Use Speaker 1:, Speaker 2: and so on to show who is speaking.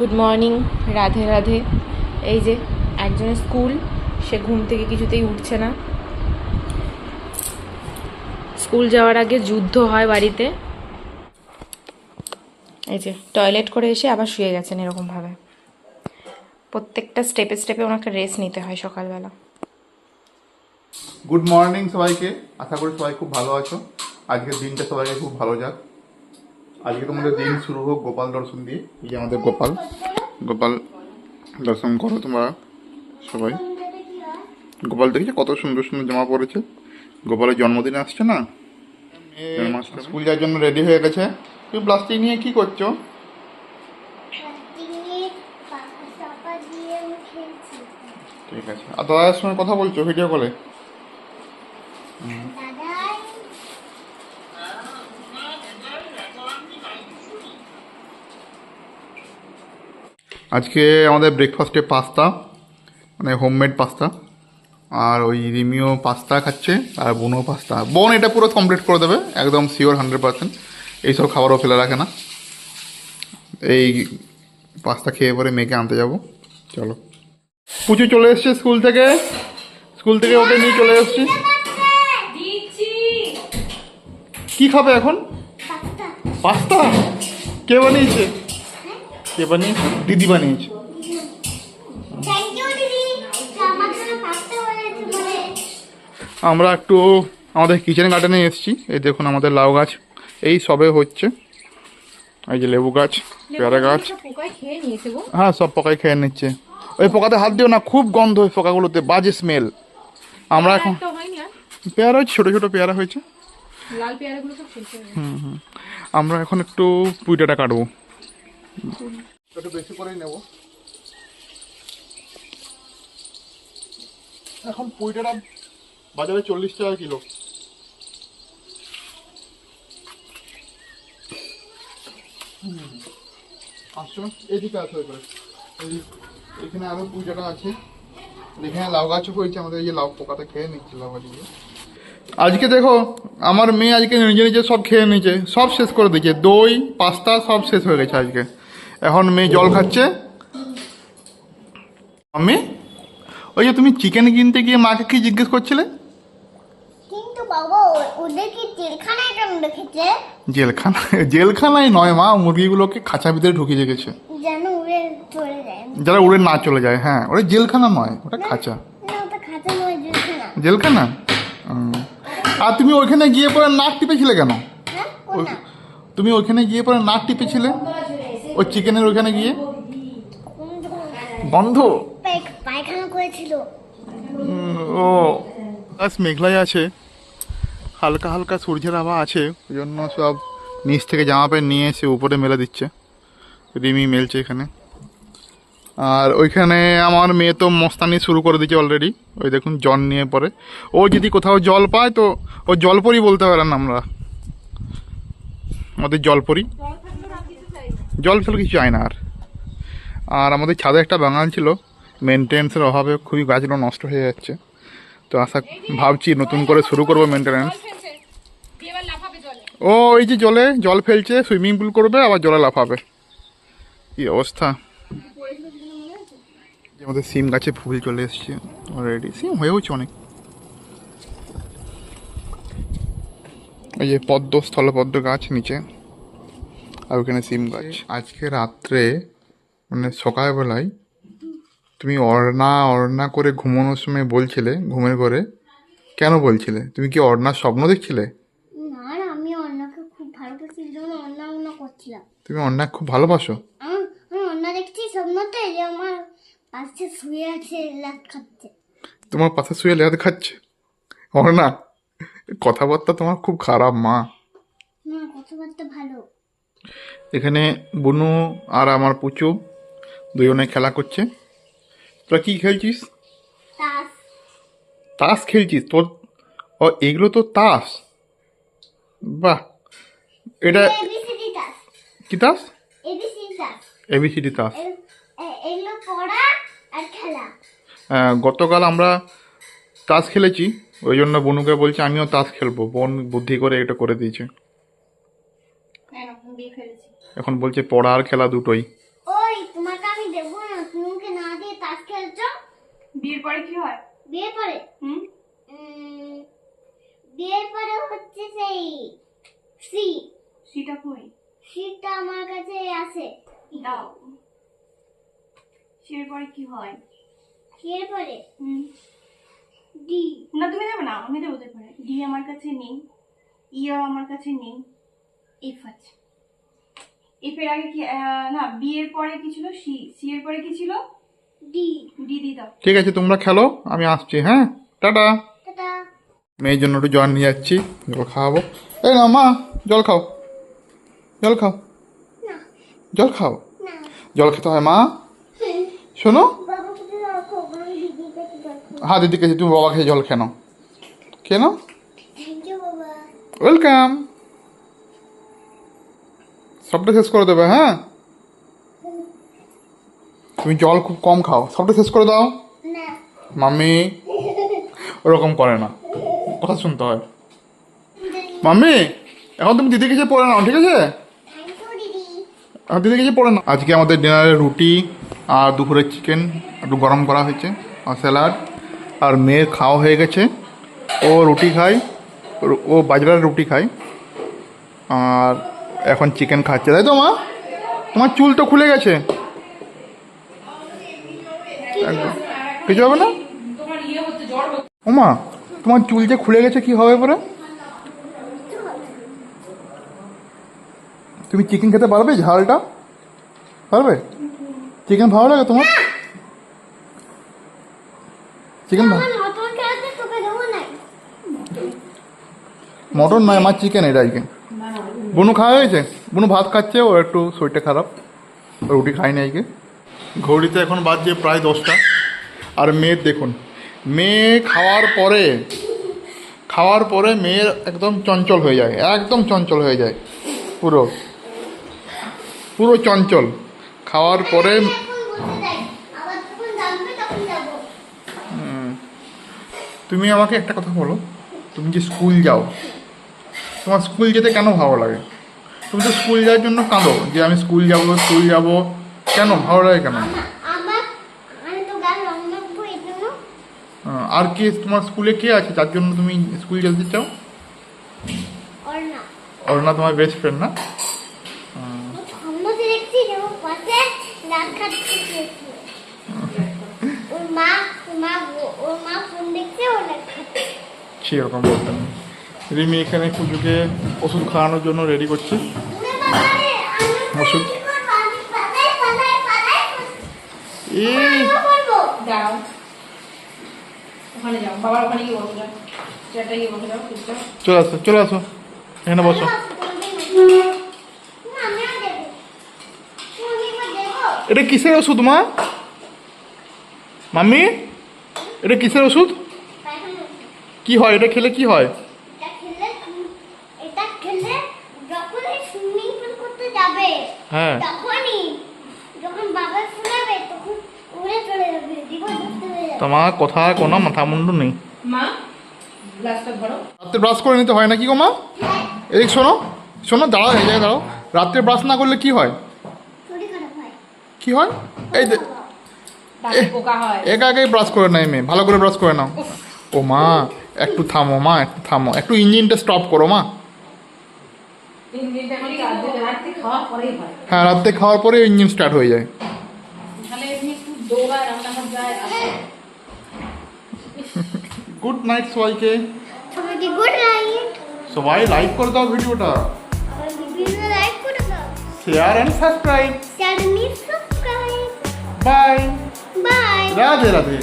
Speaker 1: Good morning Radhe Radhe. এই যে, একজনের স্কুল, সে ঘুম থেকে কিছুতেই উঠছে না। স্কুল যাওয়ার আগে যুদ্ধ হয় বাড়িতে। এই যে, টয়লেট করে এসে আবার শুয়ে গেছেন এরকমভাবে। প্রত্যেকটা স্টেপে স্টেপে ওনাকে রেস্ট নিতে হয় সকালবেলা।
Speaker 2: গুড মর্নিং সবাইকে। আশা করি সবাই খুব ভালো আছো। আজকের দিনটা সবাইকে খুব ভালো যাক। আজকে তোমাদের দিন শুরু হোক গোপাল দর্শন দিয়ে। এই যে আমাদের গোপাল। গোপাল দর্শন করো তোমরা সবাই। গোপাল দেখেছ কত সুন্দর সুন্দর জামা পরেছে। গোপালের জন্মদিন আসছে না? স্কুল যাওয়ার জন্য রেডি হয়ে গেছে। তুমি প্লাস্টিক নিয়ে কি করছ? ঠিক আছে। আর দাদার সঙ্গে কথা বলছো ভিডিও কলে আজকে আমাদের ব্রেকফাস্টে পাস্তা মানে হোমমেড পাস্তা আর ওই রিমিও পাস্তা খাচ্ছে আর বোনও পাস্তা বোন এটা পুরো কমপ্লিট করে দেবে একদম শিওর হান্ড্রেড পার্সেন্ট এইসব খাবারও ফেলে রাখে না। এই পাস্তা খেয়ে পরে মেয়েকে আনতে যাব। চলো। পুচু চলে এসছে স্কুল থেকে। স্কুল থেকে ওকে নিয়ে চলে এসছি। কি খাবে এখন?
Speaker 3: পাস্তা।
Speaker 2: পাস্তা? কে বানিয়েছে? কে বানিয়েছে। দিদি। বানিয়েছে
Speaker 3: আমার
Speaker 2: একটু আমাদের কিচেন গার্ডেনে এসেছি। এই দেখুন আমাদের লাউ গাছ। এই সবে হচ্ছে। এই যে লেবু গাছ পেয়ারা গাছ।
Speaker 1: পোকায়
Speaker 2: হ্যাঁ সব পোকাই খেয়ে নিচ্ছে। ওই পোকাতে হাত দিও না খুব গন্ধ ওই পোকাগুলোতে বাজে স্মেল আমরা এখন পেয়ারা হয়েছে ছোটো ছোটো পেয়ারা হয়েছে।
Speaker 1: হুম পেয়ারাগুলো সব শেষ গেছে।
Speaker 2: আমরা এখন একটু পুইটাটা কাটবো। একটু বেশি করেই নেব। এখন পুইটাটা বাজারে চল্লিশ টাকা কিলো। আসছো এদিকে আসো এবারে এই এখানে আরও পুজোটা আছে। এখানে লাউ গাছও হয়েছে, আমাদের এই যে লাউ পোকাটা খেয়ে নিচ্ছে, লাউ গাছগুলো আজকে দেখো, আমার মেয়ে আজকে নিজে নিজে সব খেয়ে নিয়েছে, সব শেষ করে দিয়েছে। দই, পাস্তা সব শেষ হয়ে গেছে আজকে। এখন মেয়ে জল খাচ্ছে। আমি? ওই যে তুমি চিকেন কিনতে গিয়ে মাকে কি জিজ্ঞেস করছিলে?
Speaker 3: কিন্তু বাবা ওদের কি জেলখানায় কেন রেখেছে?
Speaker 2: জেলখানা জেলখানায় নয় মা মুরগিগুলোকে খাঁচা ভিতরে ঢুকিয়ে রেখেছে।
Speaker 3: যেন উড়ে চলে যায়।
Speaker 2: যারা উড়ে না চলে যায় হ্যাঁ ওটা জেলখানা নয় ওটা খাঁচা।
Speaker 3: জেলখানা।
Speaker 2: আর তুমি ওইখানে গিয়ে পরে নাক টিপেছিলে কেন?
Speaker 3: হ্যাঁ
Speaker 2: তুমি ওইখানে গিয়ে পরে নাক টিপেছিলে? ওই চিকেনের ওইখানে গিয়ে?
Speaker 3: পায়খানা করেছিল।
Speaker 2: ও আজ মেঘলাই আছে। হালকা হালকা সূর্যের আভা আছে ওই জন্য সব নিচ থেকে জামা প্যান্ট নিয়ে এসে উপরে মেলে দিচ্ছে। রিমি মেলছে এখানে। আর ওইখানে আমার মেয়ে তো মস্তানি শুরু করে দিয়েছে অলরেডি ওই দেখুন জল নিয়ে পরে। ও যদি কোথাও জল পায় তো ও জলপরি বলতে পারেন আমরা। আমাদের জলপরি। জল ফেল কিছু চায় না আর। আর আমাদের ছাদে একটা বাগান ছিল মেনটেন্সের অভাবে খুবই গাছগুলো নষ্ট হয়ে যাচ্ছে। তো আশা ভাবছি নতুন করে শুরু করব মেনটেন্স ও এই যে জলে জল ফেলছে সুইমিং পুল করবে আবার জলে লাফাবে। কি অবস্থা? আমাদের সিম গাছে ফুল চলে এসছে অলরেডি সিম হয়েওছে অনেক। এই যে পদ্ম স্থলপদ্ম গাছ নিচে। আর ওখানে সিম গাছ। আজকে রাত্রে মানে সকালবেলায় তুমি অর্ণা অর্ণা করে ঘুমানোর সময় বলছিলে ঘুমের ঘরে। কেন বলছিলে? তুমি কি অর্ণার স্বপ্ন দেখছিলে?
Speaker 3: আমি খুব ভালোবাসি জন্য করছিলাম।
Speaker 2: তুমি অর্ণা খুব ভালোবাসো?
Speaker 3: আমি অন্য দেখছি স্বপ্নতে যে আমার পাশে শুয়ে আছে লাট খাচ্ছে।
Speaker 2: তোমার পাশে শুয়ে লেহাতে খাচ্ছে? অর্ণা কথাবার্তা তোমার খুব খারাপ মা।
Speaker 3: না কথাবার্তা ভালো।
Speaker 2: এখানে বুনু আর আমার পুচু দুজনে খেলা করছে তোরা কি খেলছিস
Speaker 3: তাস
Speaker 2: খেলছিস তোর ও এগুলো তো তাস বাহ এটা কি তাস
Speaker 3: এবিসিডি তাস
Speaker 2: গতকাল আমরা তাস খেলেছি ওই জন্য বনুকে বলছে আমিও তাস খেলব বোন বুদ্ধি করে এটা করে দিয়েছে এখন বলছে পড়া আর খেলা দুটোই।
Speaker 3: ওই তোমাকে আমি দেবো না তুমি না দিয়ে তাস খেলছো?
Speaker 1: বিয়ের পরে কি হয়?
Speaker 3: বিয়ে পরে?
Speaker 1: হুম?
Speaker 3: বিয়ের পরে হচ্ছে সেই সি।
Speaker 1: সেটা কই?
Speaker 3: সিটা আমার কাছে আছে।
Speaker 1: দাও। পরে কি হয়?
Speaker 3: পরে?
Speaker 1: হুম।
Speaker 3: ডি।
Speaker 1: না তুমি দেবে না আমি দেবো ডি আমার কাছে নেই ইও আমার কাছে নেই এফ আছে। এফ এর আগে কি না বি এর পরে কি ছিল? সি সি এর পরে কি ছিল?
Speaker 3: ডি
Speaker 1: ডি দি দাও।
Speaker 2: ঠিক আছে তোমরা খেলো আমি আসছি হ্যাঁ? টাটা।
Speaker 3: টাটা।
Speaker 2: মেয়ের জন্য একটু জল নিয়ে যাচ্ছি জল খাওয়াবো। এই না মা জল খাও। জল খাও।
Speaker 3: না।
Speaker 2: জল খাও।
Speaker 3: না।
Speaker 2: জল খেতে হয় মা। শোনো। হ্যাঁ দিদি কাছে তুমি বাবা খেয়ে জল খেনো কেন
Speaker 3: থ্যাংক ইউ বাবা।
Speaker 2: ওয়েলকাম সবটা শেষ করে দেবে হ্যাঁ? তুমি জল খুব কম খাও। সবটা শেষ করে দাও। মাম্মি ওরকম করে না। কথা শুনতে হয়। মাম্মি এখন তুমি দিদি কাছে পড়ে নাও ঠিক আছে?
Speaker 3: দিদি।
Speaker 2: কিছু পড়ে না আজকে আমাদের ডিনারে রুটি আর দুপুরের চিকেন একটু গরম করা হয়েছে আর স্যালাড আর মেয়ের খাওয়া হয়ে গেছে। ও রুটি খায় ও- ও বাজরার রুটি খায় আর এখন চিকেন খাচ্ছে। তাই তো মা? তোমার চুল তো খুলে গেছে। একদম। কিছু হবে না? ও মা তোমার চুল যে খুলে গেছে কি হবে পরে? তুমি চিকেন খেতে পারবে ঝালটা? পারবে? চিকেন ভালো লাগে তোমার? চিকেন মটন নয় আমার চিকেন এটা আজকে বুনু খাওয়া হয়েছে? বনু ভাত খাচ্ছে ও একটু শরীরটা খারাপ রুটি রুটি নাই আজকে। ঘড়িতে এখন বাজছে প্রায় দশটা। আর মেয়ের দেখুন মেয়ে খাওয়ার পরে খাওয়ার পরে মেয়ের একদম চঞ্চল হয়ে যায় একদম চঞ্চল হয়ে যায় পুরো। পুরো চঞ্চল। খাওয়ার পরে তুমি আমাকে একটা কথা বলো তুমি যে স্কুল যাও তোমার স্কুল যেতে কেন ভালো লাগে? তুমি তো স্কুল যাওয়ার জন্য কাঁদো যে আমি স্কুল যাব স্কুল যাব। কেন? ভালো লাগে কেন? আহ, আর কে তোমার স্কুলে কে আছে? যার জন্য তুমি স্কুল যেতে চাও? অরুণা। তোমার বেস্ট ফ্রেন্ড না? সেরকম বলতে নেই রিমি এখানে পুজোকে ওষুধ খাওয়ানোর জন্য রেডি করছে। ওষুধ। চলে আসো চলে আসো। এখানে বসো? এটা কিসের ওষুধ মা? মাম্মি? এটা কিসের ওষুধ। কি হয়? এটা খেলে কি হয়
Speaker 3: এটা খেলে তুমি- এটা খেলে যখনই সুইমিং পুল করতে যাবে
Speaker 2: হ্যাঁ।
Speaker 3: তখনই যখন বাবা ফুলাবে তখন উড়ে চলে যাবে জীবন
Speaker 2: তোমার কথা কোনো মাথা মুন্ডু নেই।
Speaker 1: মা গ্লাসটা ধরো।
Speaker 2: ব্রাশ করে নিতে হয় না কি গো মা? এই শোনো শোনো দাঁড়াও এই জায়গায় দাঁড়াও। রাত্রে ব্রাশ না করলে কি হয়?
Speaker 3: হয়।
Speaker 2: কি হয়? এই যে
Speaker 1: দাঁতে পোকা
Speaker 2: একা একাই ব্রাশ করে নেয় মেয়ে। ভালো করে ব্রাশ করে নাও। ও মা একটু থামো মা একটু থামো। একটু ইঞ্জিনটা স্টপ করো মা
Speaker 1: তিন দিনটা আমি রাত্রে রাত্রে খাওয়ার পরেই হয়।
Speaker 2: হ্যাঁ রাত্রে খাওয়ার পরে ইঞ্জিন স্টার্ট হয়ে যায়।
Speaker 1: তাহলে এমনি একটু দৌড়ায় রান্নাঘর যায় আসে
Speaker 2: গুড নাইট সবাইকে।
Speaker 3: সবাইকে গুড নাইট
Speaker 2: সবাই লাইক করে দাও ভিডিওটা।
Speaker 3: আমার ভিডিও লাইক করে দাও।
Speaker 2: Share and subscribe
Speaker 3: channel subscribe
Speaker 2: bye
Speaker 3: bye
Speaker 2: Radhe Radhe.